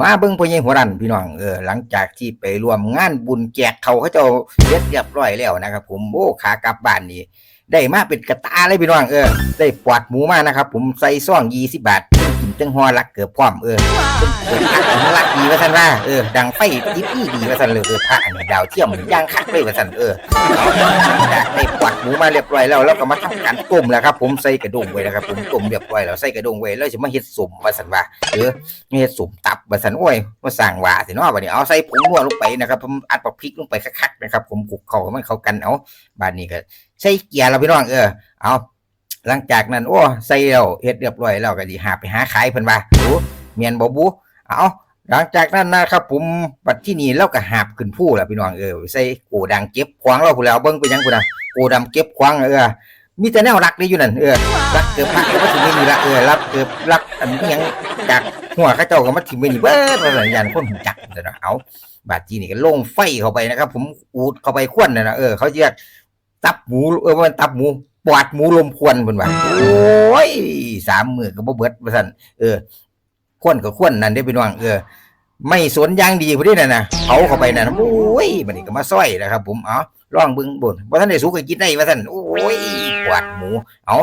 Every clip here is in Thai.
มาเบิ้งพ่อใหญ่หัวรันพี่น้องเออหลังจากที่ไปร่วมงานบุญแจกเขาเขาเจ้าเรียบเรียบร้อยแล้วนะครับ ผมโอ้ขากลับบ้านนี่ได้มาเป็นกระตาเลยพี่น้องเออได้ปอดหมูมานะครับ ผมใส่ซ่องยี่สิบบาท กินจังฮอรักเกือบพร้อมเออเกิดคักของรักดีว่าสันว่าเออดังไฟดิบดีดีว่าสันเลยเออพระอันนี้ดาวเทียมย่างคักเลยว่าสันเออจากได้ปอดหมูมาเรียบร้อยแล้วแล้วก็มาทำการต้มแล้วครับ ผมใส่กระดงไว้นะครับผมต้มเรียบร้อยแล้วใส่กระดงไว้แล้วจะมาเฮ็ดสุ่มว่าสันว่าเออเฮ็ดสุ่มตับว่าสันโอ้ยมาสั่งว่าสิเนาะบัดนี้เอาใส่ผงนัวลงไปนะครับผมอัดปลาพริกลงไปคักๆนะครับ ผมคลุกเข้าให้มันเข้ากันเอาบัดนี้ก็ใส่เกียร์แล้วพี่น้องเออเอา หลังจากนั้นโอ้ใส่แล้วเฮ็ดเรียบร้อยแล้วก็สิหาไปหาขายเพิ่นว่าโอ้เมียนบ่บูเอาหลังจากนั้นนะครับผมบัดที่นี่เราก็หาบขึ้นผู้แล้วพี่น้องเออใส่โกดังเก็บควางเราพู้นแล้วเบิ่งไปยังพู้นนะโกดังเก็บควางเออมีแต่แนวรักนี่อยู่นั่นเออรักเกือบพักก็มาถึงไม่มีละเออรับเกือบรักอันนี้ยังจากหัวเข้าเจ้าก็มาถึงไม่มีเบิดว่าสัญญาณคนหูจักแต่เนาะเอาบัดที่นี่ก็ลงไฟเข้าไปนะครับ ผมอูดเข้าไปควนน่ะนะเออเขาเรียกตับหมูเออว่ามันตับหมู ปอดหมูลมควนเพิ่นว่าโอ้ยสามมือก็บ่เบิดว่าซั่นเออควนกับควนนั่นได้พี่น้องเออไม่สนยางดีพอดีน่ะนะเผาเข้าไปนั่นโอ้ยมันนี่ก็มาซ้อยนะครับ ผมเอาลองเบิ่งบ่นว่าท่านได้สุกก็กินได้ว่าท่านโอ้ยปวดหมู เอา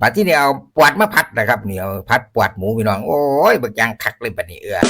บัดที่นี่เอาปวดมาพัดนะครับนี่เอาพัดปวดหมูพี่น้องโอ้ยบักยางคักเลยบัดนี้เออ